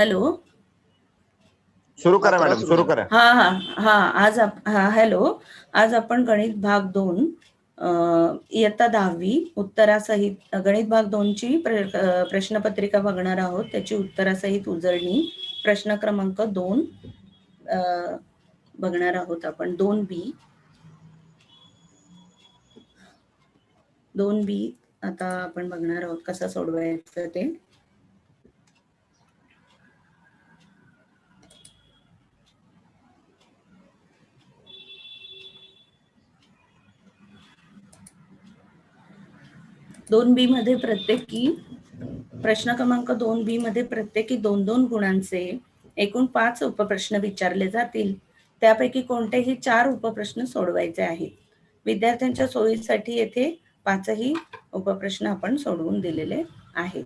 Hello? सुरू करा हा, मॅडम सुरू. करा. हा हा हा आज हा हॅलो. आज आपण गणित भाग दोन इयत्ता दहावी उत्तरासहित गणित भाग दोनची प्र- प्रश्नपत्रिका बघणार आहोत. त्याची उत्तरासहित उजळणी प्रश्न क्रमांक दोन बघणार आहोत आपण. दोन बी. दोन बी आता आपण बघणार आहोत कसं सोडवायचं ते. दोन बी मध्ये प्रत्येकी प्रश्न क्रमांक दोन बी मध्ये प्रत्येकी दोन दोन गुणांचे एकूण पाच उपप्रश्न विचारले जातील. त्यापैकी कोणतेही चार उपप्रश्न सोडवायचे आहेत. विद्यार्थ्यांच्या सोयीसाठी येथे पाचही उपप्रश्न आपण सोडवून दिलेले आहेत.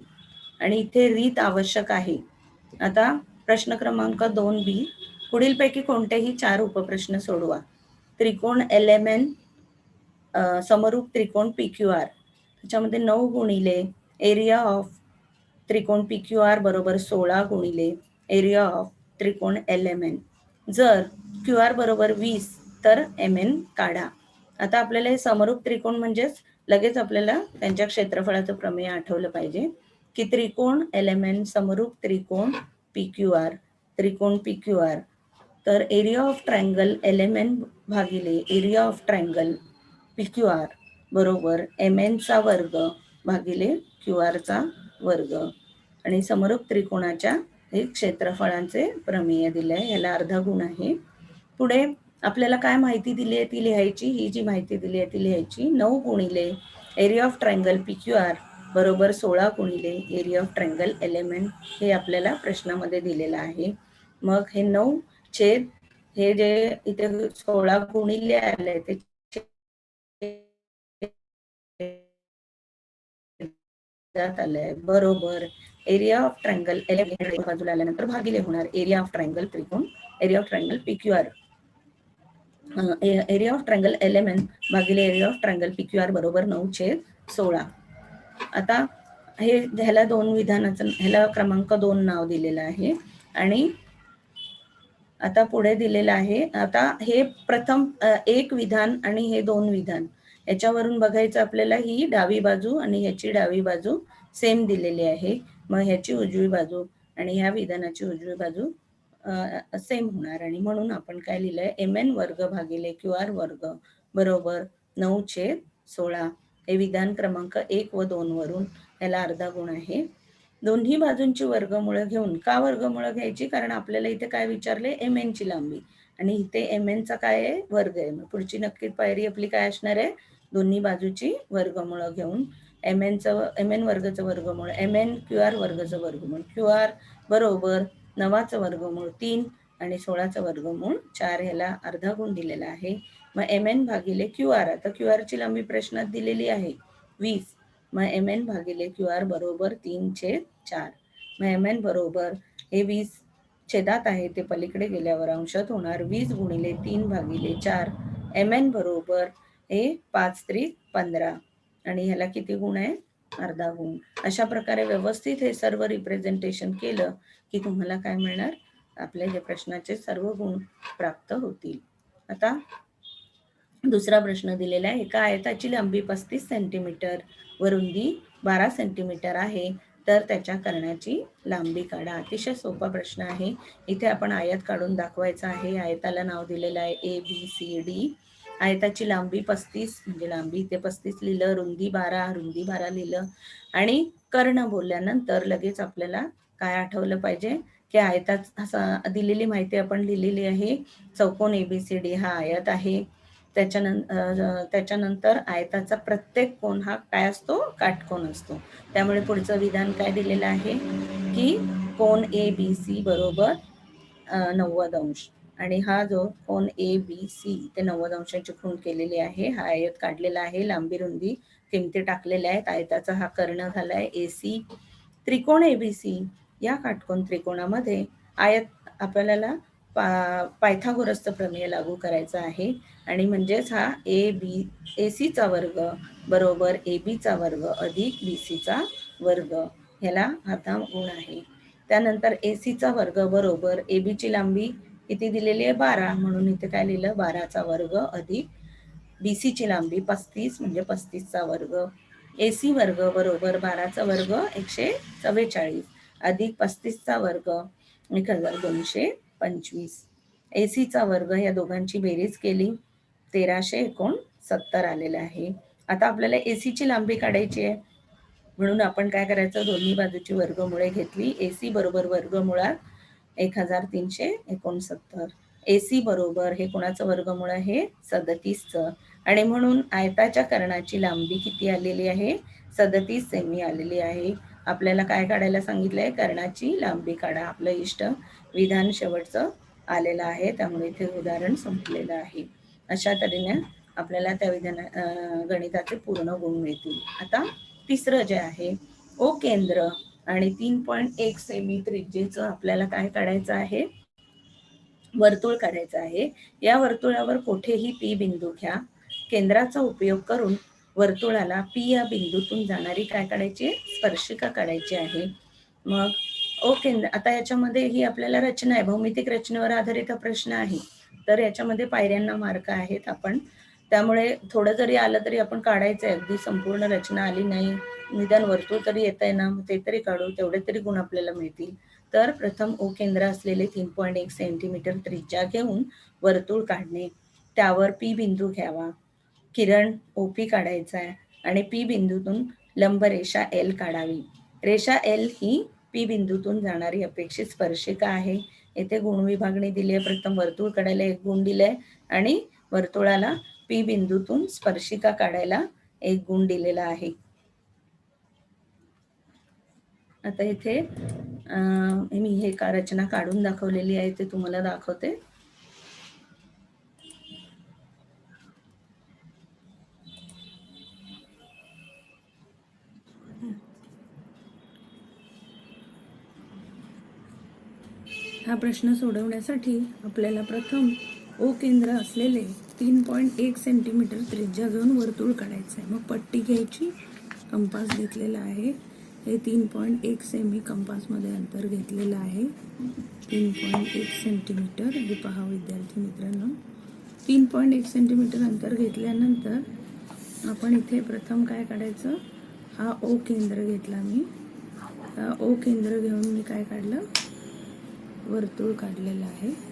आणि इथे रीत आवश्यक आहे. आता प्रश्न क्रमांक दोन बी पुढीलपैकी कोणतेही चार उपप्रश्न सोडवा. त्रिकोण एल एम एन समरूप त्रिकोण पी क्यू आर ह्याच्यामध्ये नऊ गुणिले एरिया ऑफ त्रिकोण पी क्यू आर बरोबर सोळा गुणिले एरिया ऑफ त्रिकोण एल एम एन जर क्यू आर बरोबर वीस तर एम एन काढा. आता आपल्याला हे समरूप त्रिकोण म्हणजेच लगेच आपल्याला त्यांच्या क्षेत्रफळाचं प्रमेय आठवलं पाहिजे की त्रिकोण एल एम एन समरूप त्रिकोण पी क्यू आर त्रिकोण पी क्यू आर तर area of triangle L M N भागिले area of triangle P Q R बरोबर एम एनचा वर्ग भागिले क्यू आरचा वर्ग. आणि समरूप त्रिकोणाच्या हे क्षेत्रफळांचे प्रमेय दिले आहे याला अर्धा गुण आहे. पुढे आपल्याला काय माहिती दिली आहे ती लिहायची? ही जी माहिती दिली आहे ती लिहायची नऊ गुणिले area of triangle P Q R बरोबर सोळा गुणिले एरिया ऑफ ट्रायंगल एलिमेंट हे आपल्याला प्रश्नामध्ये दिलेलं आहे. मग हे नऊ छेद हे जे इथे सोळा गुणिले आले ते छेदात आलंय. बरोबर. एरिया ऑफ ट्रायंगल बाजूला आल्यानंतर भागिले होणार. एरिया ऑफ ट्रायंगल त्रिकोण. Area of triangle P Q R area of triangle L M N भागिले एरिया ऑफ ट्रायंगल पीक्यूआर बरोबर नऊ छेद सोळा. आता हे ह्याला दोन विधानाचं ह्याला क्रमांक दोन नाव दिलेलं आहे. आणि आता पुढे दिलेलं आहे. आता हे प्रथम एक विधान आणि हे दोन विधान. याच्यावरून बघायचं आपल्याला ही डावी बाजू आणि ह्याची डावी बाजू सेम दिलेली आहे. मग ह्याची उजवी बाजू आणि ह्या विधानाची उजवी बाजू सेम होणार. आणि म्हणून आपण काय लिहिलंय? एम एन वर्ग भागिले क्यू आर वर्ग बरोबर नऊ छेद सोळा. हे विधान क्रमांक एक व दोन वरून याला अर्धा गुण आहे. दोन्ही बाजूंची वर्गमुळं घेऊन का वर्गमुळं घ्यायची? कारण आपल्याला इथे काय विचारले? एम एन ची लांबी. आणि इथे एम एन चा काय आहे? वर्ग आहे. मग पुढची नक्की पायरी आपली काय असणार आहे? दोन्ही बाजूची वर्गमुळं घेऊन एम एनचं एम एन वर्गचं वर्गमूळ एम एन क्यू आर वर्गचं वर्गमूळ. क्यू आर बरोबर नवाचं वर्गमूळ तीन आणि सोळाचं वर्गमूळ चार ह्याला अर्धा गुण दिलेला आहे. मग एम एन भागिले क्यू आर आता क्यू आरची लांबी प्रश्नात दिलेली आहे. वीस. मग एम एन भागिले क्यू आर बरोबर तीन छेद चार. मग एम एन बरोबर हे वीस छेदात आहे ते पलीकडे गेल्यावर अंशात होणार. वीस गुणिले तीन भागिले चार. एम एन बरोबर हे पाच त्रिक पंधरा. आणि ह्याला किती गुण आहे अर्धा गुण. अशा प्रकारे व्यवस्थित हे सर्व रिप्रेझेंटेशन केलं की तुम्हाला काय मिळणार? आपल्या जे प्रश्नाचे सर्व गुण प्राप्त होतील. आता दुसरा प्रश्न दिलेला आहे. एका आयताची लांबी पस्तीस सेंटीमीटर व रुंदी बारा सेंटीमीटर आहे. तर त्याच्या कर्णाची लांबी काढा. अतिशय सोपा प्रश्न आहे. इथे आपण आयत काढून दाखवायचा आहे. आयताला नाव दिलेलं आहे ए बी सी डी आयताची लांबी पस्तीस म्हणजे लांबी इथे पस्तीस लिहिलं रुंदी बारा रुंदी बारा लिहिलं. आणि कर्ण बोलल्यानंतर लगेच आपल्याला काय आठवलं पाहिजे? की आयतात दिलेली माहिती आपण लिहिलेली आहे. चौकोन एबीसीडी हा आयत आहे. त्याच्यानंतर त्याच्यानंतर आयताचा प्रत्येक कोण हा काय असतो? काटकोन असतो. त्यामुळे पुढचं विधान काय दिलेलं आहे? की कोण ए बी सी बरोबर नव्वद अंश. आणि हा जो कोण ए बी सी ते नव्वद अंशाची खूण केलेली आहे हा आयत काढलेला आहे लांबी रुंदी किमती टाकलेल्या आहेत आयताचा हा कर्ण झालाय ए सी त्रिकोण ए बी सी या काटकोन त्रिकोणामध्ये आयत आपल्याला पा पायथागोरसचं प्रमेय लागू करायचं आहे. आणि म्हणजेच हा ए बी ए सीचा वर्ग बरोबर ए बीचा वर्ग अधिक बी सीचा वर्ग ह्याला आता गुण आहे. त्यानंतर ए सीचा वर्ग बरोबर ए बीची लांबी किती दिलेली आहे बारा म्हणून इथे काय लिहिलं? बाराचा वर्ग अधिक बी सीची लांबी पस्तीस म्हणजे पस्तीसचा वर्ग. ए सी वर्ग बरोबर बाराचा वर्ग एकशे चव्वेचाळीस अधिक पस्तीसचा वर्ग एक हजार दोनशे पंचवीस. ए सीचा वर्ग या दोघांची बेरीज केली. तेराशे एकोणसत्तर आलेलं आहे. आता आपल्याला ए सीची लांबी काढायची आहे. म्हणून आपण काय करायचं? दोन्ही बाजूची वर्गमुळे घेतली. ए सी बरोबर वर्गमुळात एक हजार तीनशे एकोणसत्तर. ए सी बरोबर हे कोणाचं वर्गमूळ आहे? सदतीसचं. आणि म्हणून आयताच्या कर्णाची लांबी किती आलेली आहे? सदतीस सेमी आलेली आहे. आपल्याला काय काढायला सांगितलंय? कर्णाची लांबी काढा. आपलं इष्ट विधान शेवटचं आलेलं आहे. त्यामुळे इथे उदाहरण संपलेलं आहे. अशा तऱ्हेने आपल्याला त्या विधान गणिताचे पूर्ण गुण मिळतील. आता तिसरं जे आहे ओ केंद्र. आणि तीन पॉईंट एक सेमी त्रिज्येचं आपल्याला काय काढायचं आहे? वर्तुळ काढायचं आहे. या वर्तुळावर कोठेही पी बिंदू घ्या. केंद्राचा उपयोग करून वर्तुळाला पी या बिंदूतून जाणारी काय काढायची? स्पर्शिका काढायची आहे. मग ओ केंद्र आता याच्यामध्ये ही आपल्याला रचना आहे. भौमितिक रचनेवर आधारित हा प्रश्न आहे. तर याच्यामध्ये पायऱ्यांना मार्क आहेत आपण. त्यामुळे थोडं जरी आलं तरी आपण काढायचं आहे अगदी संपूर्ण रचना आली नाही निदान वर्तुळ तरी येत आहे ना मग ते तरी काढू तेवढे तरी गुण आपल्याला मिळतील. तर प्रथम ओ केंद्र असलेले तीन पॉईंट एक सेंटीमीटर त्रिज्या घेऊन वर्तुळ काढणे. त्यावर पी बिंदू घ्यावा. किरण ओपी काढायचा आहे आणि पी बिंदूतून लंब रेषा एल काढावी. रेषा एल ही पी बिंदूतून जाणारी अपेक्षित स्पर्शिका आहे. येथे गुण विभागणी दिली आहे प्रथम वर्तुळ काढायला एक गुण दिलाय आणि वर्तुळाला पी बिंदूतून स्पर्शिका काढायला एक गुण दिलेला आहे. आता इथे अं, मी हे का रचना काढून दाखवलेली आहे ते तुम्हाला दाखवते. हा प्रश्न सोडवण्यासाठी आपल्याला प्रथम ओ केंद्र असलेले तीन पॉईंट एक सेंटीमीटर त्रिज्या घेऊन वर्तुळ काढायचं आहे मग पट्टी घ्यायची कंपास घेतलेला आहे. हे तीन पॉईंट एक सेमी कंपासमध्ये अंतर घेतलेलं आहे. तीन पॉईंट एक सेंटीमीटर. हे पहा विद्यार्थी मित्रांनो. तीन पॉईंट एक सेंटीमीटर अंतर घेतल्यानंतर आपण इथे प्रथम काय काढायचं? हा ओ केंद्र घेतला मी. हा ओ केंद्र घेऊन मी काय काढलं? वर्तुळ काढलेलं आहे.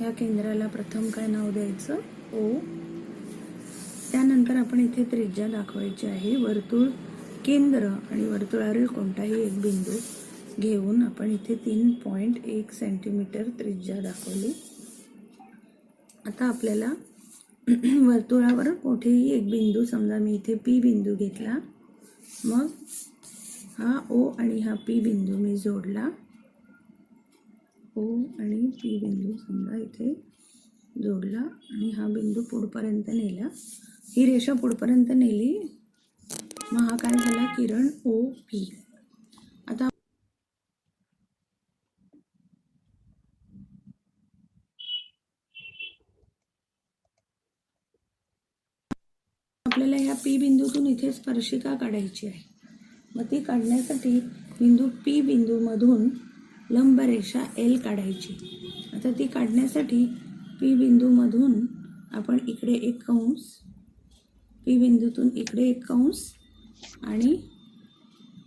ह्या केंद्राला प्रथम काय नाव द्यायचं? ओ. त्यानंतर आपण इथे त्रिज्या दाखवायची आहे. वर्तुळ केंद्र आणि वर्तुळावरील कोणताही एक बिंदू घेऊन आपण इथे तीन पॉईंट एक सेंटीमीटर त्रिज्या दाखवली. आता आपल्याला वर्तुळावर कुठेही एक बिंदू समजा मी इथे पी बिंदू घेतला मग हा ओ आणि हा पी बिंदू मी जोडला. ओ आणि पी बिंदू समजा इथे जोडला आणि हा बिंदू पुढपर्यंत नेला. ही रेषा पुढपर्यंत नेली. मग हा काय झाला? किरण ओ पी. आता आपल्याला ह्या पी बिंदूतून इथे स्पर्शिका काढायची आहे. मग ती काढण्यासाठी बिंदू पी बिंदूमधून लंब रेषा एल काढायची. आता ती काढण्यासाठी पी बिंदूमधून आपण इकडे एक कंस पी बिंदूतून इकडे एक कंस आणि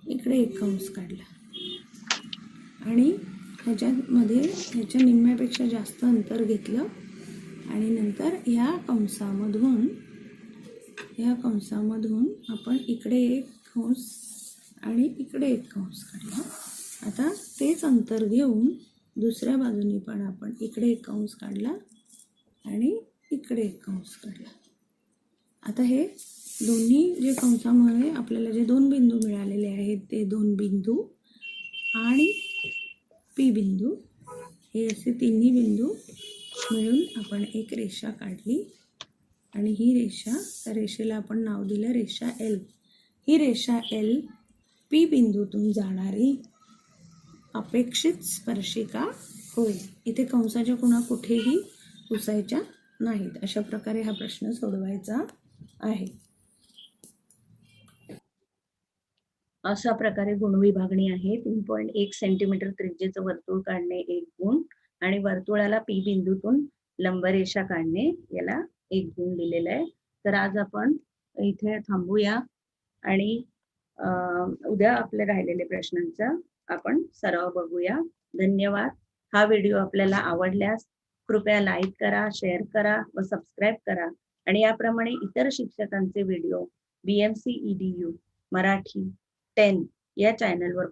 इकडे एक कंस काढला. आणि ह्याच्यामध्ये ह्याच्या निम्म्यापेक्षा जास्त अंतर घेतलं आणि नंतर ह्या कंसामधून ह्या कंसामधून आपण इकडे एक कंस आणि इकडे एक कंस काढला. आता तेच अंतर घेऊन दुसऱ्या बाजूनी पण आपण इकडे एक कंस काढला आणि इकडे एक कंस काढला. आता हे दोन्ही जे कंसामुळे आपल्याला जे दोन बिंदू मिळालेले आहेत ते दोन बिंदू आणि पी बिंदू हे असे तिन्ही बिंदू मिळून आपण एक रेषा काढली आणि ही रेषा त्या रेषेला आपण नाव दिलं रेषा एल. ही रेषा एल पी बिंदूतून जाणारी अपेक्षित स्पर्शिका होईल इथे कंसाच्या कुणा कुठेही पुसायच्या नाहीत. अशा प्रकारे हा प्रश्न सोडवायचा आहे. अशा प्रकारे गुणविभागणी आहे. तीन पॉईंट एक सेंटीमीटर त्रिज्येचं वर्तुळ काढणे एक गुण आणि वर्तुळाला पी बिंदूतून लंबरेषा काढणे याला एक गुण दिलेला आहे. तर आज आपण इथे थांबूया आणि उद्या आपल्या राहिलेले प्रश्नांचा आपण सराव बघूया. धन्यवाद. हा व्हिडिओ आपल्याला आवडल्यास कृपया लाईक करा शेअर करा व सबस्क्राईब करा. आणि याप्रमाणे इतर शिक्षकांचे video BMC EDU Marathi ten या चॅनलवर